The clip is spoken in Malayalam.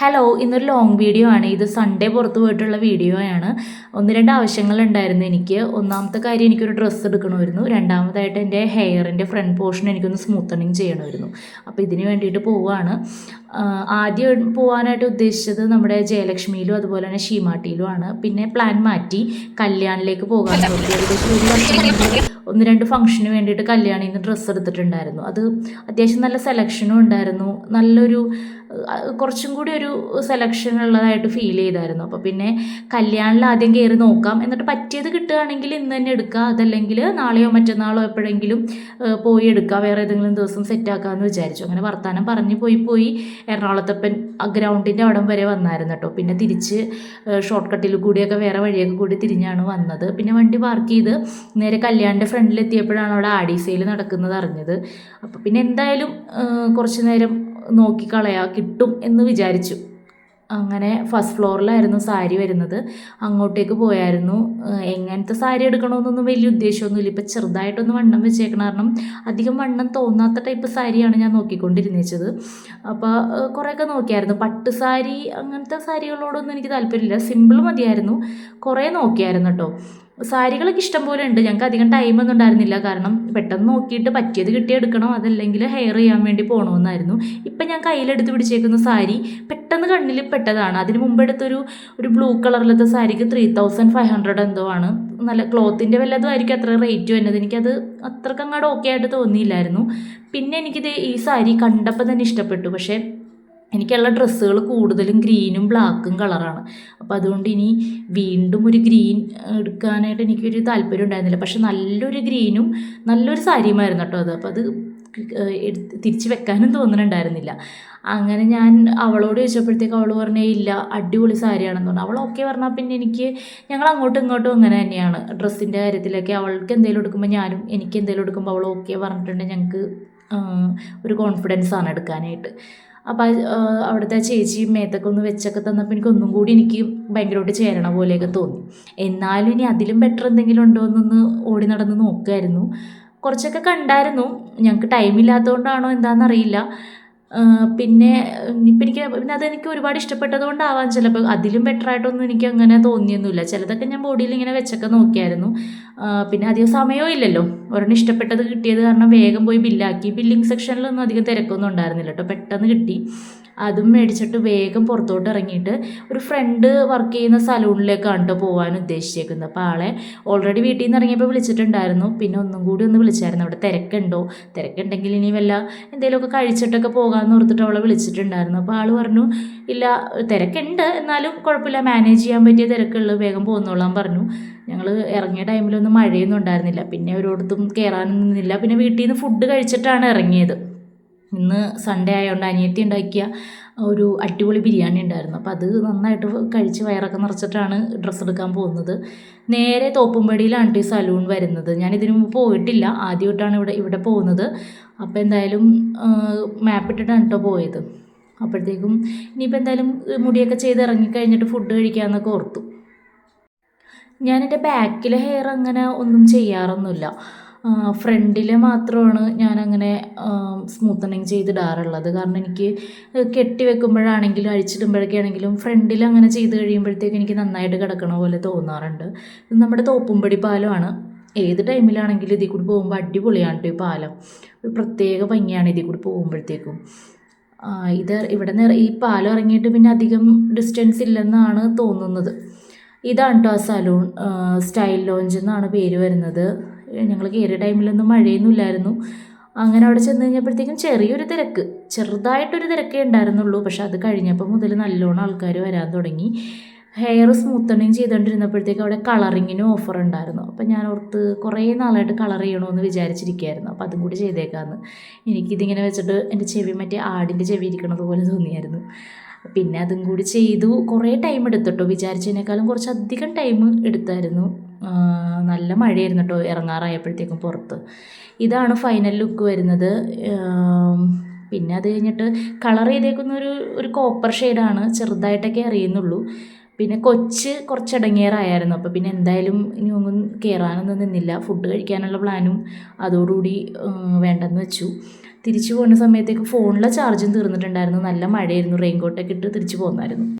ഹലോ ഇന്നൊരു ലോങ് വീഡിയോ ആണ്. ഇത് സൺഡേ പുറത്ത് പോയിട്ടുള്ള വീഡിയോ ആണ്. ഒന്ന് രണ്ട് ആവശ്യങ്ങളുണ്ടായിരുന്നു എനിക്ക്. ഒന്നാമത്തെ കാര്യം എനിക്കൊരു ഡ്രസ്സ് എടുക്കണമായിരുന്നു. രണ്ടാമതായിട്ട് എന്റെ ഹെയറിന്റെ ഫ്രണ്ട് പോർഷൻ എനിക്കൊന്ന് സ്മൂത്തണിങ് ചെയ്യണമായിരുന്നു. അപ്പോൾ ഇതിന് വേണ്ടിയിട്ട് പോവുകയാണ് ആദ്യം പോകാനായിട്ട് ഉദ്ദേശിച്ചത് നമ്മുടെ ജയലക്ഷ്മിയിലും അതുപോലെ തന്നെ ഷീമാട്ടിയിലും ആണ്. പിന്നെ പ്ലാൻ മാറ്റി കല്യാണിലേക്ക് പോകാൻ ഒന്ന് രണ്ട് ഫംഗ്ഷന് വേണ്ടിയിട്ട് കല്യാണിന്ന് ഡ്രസ്സ് എടുത്തിട്ടുണ്ടായിരുന്നു. അത് അത്യാവശ്യം നല്ല സെലക്ഷനും ഉണ്ടായിരുന്നു. നല്ലൊരു കുറച്ചും കൂടി ഒരു സെലക്ഷൻ ഉള്ളതായിട്ട് ഫീൽ ചെയ്തായിരുന്നു. അപ്പോൾ പിന്നെ കല്യാണിൽ ആദ്യം കയറി നോക്കാം. എന്നിട്ട് പറ്റിയത് കിട്ടുകയാണെങ്കിൽ ഇന്ന് തന്നെ എടുക്കുക അതല്ലെങ്കിൽ നാളെയോ മറ്റന്നാളോ എപ്പോഴെങ്കിലും പോയി എടുക്കുക വേറെ ഏതെങ്കിലും ദിവസം സെറ്റാക്കാമെന്ന് വിചാരിച്ചു. അങ്ങനെ വർത്തമാനം പറഞ്ഞ് പോയി പോയി എറണാകുളത്തപ്പൻ ഗ്രൗണ്ടിന്റെ അവിടം വരെ വന്നായിരുന്നു കേട്ടോ. പിന്നെ തിരിച്ച് ഷോർട്ട് കട്ടിൽ കൂടിയൊക്കെ വേറെ വഴിയൊക്കെ കൂടി തിരിഞ്ഞാണ് വന്നത്. പിന്നെ വണ്ടി പാർക്ക് ചെയ്ത് നേരെ കല്യാണിന്റെ ഫ്രണ്ടിലെത്തിയപ്പോഴാണ് അവിടെ ആഡീസയിൽ നടക്കുന്നത് അറിഞ്ഞത്. അപ്പോൾ പിന്നെ എന്തായാലും കുറച്ച് നേരം നോക്കിക്കളയാ കിട്ടും എന്ന് വിചാരിച്ചു. അങ്ങനെ ഫസ്റ്റ് ഫ്ലോറിലായിരുന്നു സാരി വരുന്നത്. അങ്ങോട്ടേക്ക് പോയായിരുന്നു. എങ്ങനത്തെ സാരി എടുക്കണമെന്നൊന്നും വലിയ ഉദ്ദേശമൊന്നുമില്ല. ഇപ്പം ചെറുതായിട്ടൊന്ന് വണ്ണം വെച്ചേക്കണം കാരണം അധികം വണ്ണം തോന്നാത്ത ടൈപ്പ് സാരിയാണ് ഞാൻ നോക്കിക്കൊണ്ടിരുന്നേച്ചത്. അപ്പോൾ കുറേയൊക്കെ നോക്കിയായിരുന്നു. പട്ട് സാരി അങ്ങനത്തെ സാരികളോടൊന്നും എനിക്ക് താല്പര്യമില്ല. സിമ്പിൾ മതിയായിരുന്നു. കുറേ നോക്കിയായിരുന്നു കേട്ടോ സാരികളൊക്കെ ഇഷ്ടം പോലെ ഉണ്ട്. ഞങ്ങൾക്ക് അധികം ടൈമൊന്നും ഉണ്ടായിരുന്നില്ല. കാരണം പെട്ടെന്ന് നോക്കിയിട്ട് പറ്റിയത് കിട്ടി എടുക്കണം അതല്ലെങ്കിൽ ഹെയർ ചെയ്യാൻ വേണ്ടി പോകണമെന്നായിരുന്നു ഇപ്പം ഞാൻ കയ്യിലെടുത്ത് പിടിച്ചേക്കുന്ന സാരി പെട്ടെന്ന് കണ്ണിൽ പെട്ടതാണ്. അതിന് മുമ്പ് എടുത്തൊരു ഒരു ബ്ലൂ കളറിലത്തെ സാരിക്ക് ത്രീ തൗസൻഡ് ഫൈവ് ഹൺഡ്രഡ് എന്തോ ആണ്. നല്ല ക്ലോത്തിന്റെ വല്ലതും ആയിരിക്കും അത്ര റേറ്റ് വരുന്നത്. എനിക്കത് അത്രക്കങ്ങാട് ഓക്കെ ആയിട്ട് തോന്നിയില്ലായിരുന്നു. പിന്നെ എനിക്കിത് ഈ സാരി കണ്ടപ്പോൾ തന്നെ ഇഷ്ടപ്പെട്ടു. പക്ഷേ എനിക്കുള്ള ഡ്രസ്സുകൾ കൂടുതലും ഗ്രീനും ബ്ലാക്കും കളറാണ്. അപ്പം അതുകൊണ്ട് ഇനി വീണ്ടും ഒരു ഗ്രീൻ എടുക്കാനായിട്ട് എനിക്കൊരു താല്പര്യം ഉണ്ടായിരുന്നില്ല. പക്ഷെ നല്ലൊരു ഗ്രീനും നല്ലൊരു സാരിയുമായിരുന്നു കേട്ടോ അത്. അപ്പോൾ അത് തിരിച്ചു വെക്കാനും തോന്നുന്നുണ്ടായിരുന്നില്ല അങ്ങനെ ഞാൻ അവളോട് ചോദിച്ചപ്പോഴത്തേക്ക് അവൾ പറഞ്ഞേ ഇല്ല അടിപൊളി സാരിയാണെന്ന് പറഞ്ഞു. അവൾ ഓക്കെ പറഞ്ഞാൽ പിന്നെ എനിക്ക് ഞങ്ങൾ അങ്ങോട്ടും ഇങ്ങോട്ടും അങ്ങനെ തന്നെയാണ്. ഡ്രസ്സിന്റെ കാര്യത്തിലൊക്കെ അവൾക്ക് എന്തെങ്കിലും എടുക്കുമ്പോൾ ഞാനും എനിക്ക് എന്തെങ്കിലും എടുക്കുമ്പോൾ അവൾ ഓക്കെ പറഞ്ഞിട്ടുണ്ടെങ്കിൽ ഞങ്ങൾക്ക് ഒരു കോൺഫിഡൻസ് ആണ് എടുക്കാനായിട്ട്. അപ്പോൾ അവിടുത്തെ ചേച്ചി മേത്തൊക്കെ ഒന്ന് വെച്ചൊക്കെ തന്നപ്പോൾ എനിക്ക് ഒന്നും കൂടി എനിക്ക് ഭയങ്കരമായിട്ട് ചേരണ പോലെയൊക്കെ തോന്നി. എന്നാലും ഇനി അതിലും ബെറ്റർ എന്തെങ്കിലും ഉണ്ടോ എന്നൊന്ന് ഓടി നടന്ന് നോക്കുമായിരുന്നു കുറച്ചൊക്കെ കണ്ടായിരുന്നു. ഞങ്ങൾക്ക് ടൈമില്ലാത്തതുകൊണ്ടാണോ എന്താണെന്നറിയില്ല പിന്നെ ഇപ്പം എനിക്ക് പിന്നെ അതെനിക്ക് ഒരുപാട് ഇഷ്ടപ്പെട്ടതുകൊണ്ടാവാം ചിലപ്പോൾ. അതിലും ബെറ്റർ ആയിട്ടൊന്നും എനിക്ക് അങ്ങനെ തോന്നിയൊന്നുമില്ല. ചിലതൊക്കെ ഞാൻ ബോഡിയിൽ ഇങ്ങനെ വെച്ചൊക്കെ നോക്കിയായിരുന്നു. പിന്നെ അധികം സമയവും ഇല്ലല്ലോ. ഒരെണ്ണം ഇഷ്ടപ്പെട്ടത് കിട്ടിയത് കാരണം വേഗം പോയി ബില്ലാക്കി ബില്ലിംഗ് സെക്ഷനിലൊന്നും അധികം തിരക്കൊന്നും ഉണ്ടായിരുന്നില്ല കേട്ടോ. പെട്ടെന്ന് കിട്ടി. അതും മേടിച്ചിട്ട് വേഗം പുറത്തോട്ട് ഇറങ്ങിയിട്ട് ഒരു ഫ്രണ്ട് വർക്ക് ചെയ്യുന്ന സലൂണിലേക്കാണ് കേട്ടോ പോകാൻ ഉദ്ദേശിച്ചേക്കുന്നത്. അപ്പോൾ ആളെ ഓൾറെഡി വീട്ടിൽ നിന്ന് ഇറങ്ങിയപ്പോൾ വിളിച്ചിട്ടുണ്ടായിരുന്നു. പിന്നെ ഒന്നും കൂടി ഒന്ന് വിളിച്ചായിരുന്നു. അവിടെ തിരക്കുണ്ടോ? തിരക്കുണ്ടെങ്കിൽ ഇനി വല്ല എന്തെങ്കിലുമൊക്കെ കഴിച്ചിട്ടൊക്കെ പോകാമെന്ന് ഓർത്തിട്ട് അവളെ വിളിച്ചിട്ടുണ്ടായിരുന്നു. അപ്പോൾ ആൾ പറഞ്ഞു ഇല്ല തിരക്കുണ്ട്. എന്നാലും കുഴപ്പമില്ല. മാനേജ് ചെയ്യാൻ പറ്റിയ തിരക്കുള്ളൂ. വേഗം പോകുന്നോളാൻ പറഞ്ഞു. ഞങ്ങൾ ഇറങ്ങിയ ടൈമിലൊന്നും മഴയൊന്നും ഉണ്ടായിരുന്നില്ല. പിന്നെ ഒരിടത്തും കയറാനൊന്നും നിന്നില്ല. പിന്നെ വീട്ടിൽ നിന്ന് ഫുഡ് കഴിച്ചിട്ടാണ് ഇറങ്ങിയത്. ഇന്ന് സൺഡേ ആയതുകൊണ്ട് അനിയത്തി ഉണ്ടാക്കിയ ഒരു അടിപൊളി ബിരിയാണി ഉണ്ടായിരുന്നു അപ്പോൾ അത് നന്നായിട്ട് കഴിച്ച് വയറൊക്കെ നിറച്ചിട്ടാണ് ഡ്രസ്സ് എടുക്കാൻ പോകുന്നത്. നേരെ തോപ്പുംപടിയിലാണ് ഈ സലൂൺ വരുന്നത്. ഞാൻ ഇതിനു മുമ്പ് പോയിട്ടില്ല. ആദ്യമായിട്ടാണ് ഇവിടെ ഇവിടെ പോകുന്നത്. അപ്പോൾ എന്തായാലും മാപ്പ് ഇട്ടിട്ടാണ് കേട്ടോ പോയത്. അപ്പോഴത്തേക്കും ഇനിയിപ്പോൾ എന്തായാലും മുടിയൊക്കെ ചെയ്ത് ഇറങ്ങിക്കഴിഞ്ഞിട്ട് ഫുഡ് കഴിക്കാമെന്നൊക്കെ ഓർത്തു. ഞാൻ എന്റെ ബാക്കിലെ ഹെയർ അങ്ങനെ ഒന്നും ചെയ്യാറൊന്നുമില്ല. ഫ്രണ്ടിൽ മാത്രമാണ് ഞാനങ്ങനെ സ്മൂത്തനിങ് ചെയ്തിടാറുള്ളത്. കാരണം എനിക്ക് കെട്ടി വെക്കുമ്പോഴാണെങ്കിലും അഴിച്ചിടുമ്പോഴൊക്കെ ആണെങ്കിലും ഫ്രണ്ടിൽ അങ്ങനെ ചെയ്ത് കഴിയുമ്പോഴത്തേക്ക് എനിക്ക് നന്നായിട്ട് കിടക്കണ പോലെ തോന്നാറുണ്ട്. നമ്മുടെ തോപ്പുംപടി പാലമാണ്. ഏത് ടൈമിലാണെങ്കിലും ഇതിൽ കൂടി പോകുമ്പോൾ അടിപൊളിയാണ് ഈ പാലം. ഒരു പ്രത്യേക ഭംഗിയാണ് ഇതിൽ കൂടി പോകുമ്പോഴത്തേക്കും. ഇത് ഇവിടെ നിന്ന് ഈ പാലം ഇറങ്ങിയിട്ട് പിന്നെ അധികം ഡിസ്റ്റൻസ് ഇല്ലെന്നാണ് തോന്നുന്നത്. ഇതാണ് കേട്ടോ ആ സലൂൺ സ്റ്റൈൽ ലോഞ്ച് എന്നാണ് പേര് വരുന്നത്. ഞങ്ങൾ കയറിയ ടൈമിലൊന്നും മഴയൊന്നും ഇല്ലായിരുന്നു അങ്ങനെ അവിടെ ചെന്ന് കഴിഞ്ഞപ്പോഴത്തേക്കും ചെറിയൊരു തിരക്ക്. ചെറുതായിട്ടൊരു തിരക്കേ ഉണ്ടായിരുന്നുള്ളൂ. പക്ഷെ അത് കഴിഞ്ഞപ്പോൾ മുതൽ നല്ലോണം ആൾക്കാർ വരാൻ തുടങ്ങി. ഹെയർ സ്മൂത്തണിങ് ചെയ്തുകൊണ്ടിരുന്നപ്പോഴത്തേക്കും അവിടെ കളറിങ്ങിനും ഓഫർ ഉണ്ടായിരുന്നു. അപ്പം ഞാൻ ഓർത്ത് കുറേ നാളായിട്ട് കളർ ചെയ്യണമെന്ന് വിചാരിച്ചിരിക്കുകയായിരുന്നു. അപ്പം അതും കൂടി ചെയ്തേക്കാമെന്ന് എനിക്കിതിങ്ങനെ വെച്ചിട്ട് എന്റെ ചെവി മറ്റേ ആടിന്റെ ചെവി ഇരിക്കണത് പോലെ തോന്നിയായിരുന്നു. പിന്നെ അതും കൂടി ചെയ്തു. കുറേ ടൈം എടുത്തിട്ടോ. വിചാരിച്ചതിനേക്കാളും കുറച്ചധികം ടൈം എടുത്തായിരുന്നു. നല്ല മഴയായിരുന്നു കേട്ടോ ഇറങ്ങാറായപ്പോഴത്തേക്കും പുറത്ത്. ഇതാണ് ഫൈനൽ ലുക്ക് വരുന്നത്. പിന്നെ അത് കഴിഞ്ഞിട്ട് കളർ ചെയ്തേക്കുന്ന ഒരു ഒരു കോപ്പർ ഷെയ്ഡാണ് ചെറുതായിട്ടൊക്കെ അറിയുന്നുള്ളൂ. പിന്നെ കൊച്ച് കുറച്ച് ഇടങ്ങേറായിരുന്നു അപ്പോൾ പിന്നെ എന്തായാലും ഇനി ഒന്നും കയറാനൊന്നും നിന്നില്ല. ഫുഡ് കഴിക്കാനുള്ള പ്ലാനും അതോടുകൂടി വേണ്ടെന്ന് വെച്ചു. തിരിച്ചു പോകുന്ന സമയത്തേക്ക് ഫോണിലെ ചാർജും തീർന്നിട്ടുണ്ടായിരുന്നു. നല്ല മഴയായിരുന്നു. റെയിൻ കോട്ടൊക്കെ ഇട്ട് തിരിച്ചു പോന്നായിരുന്നു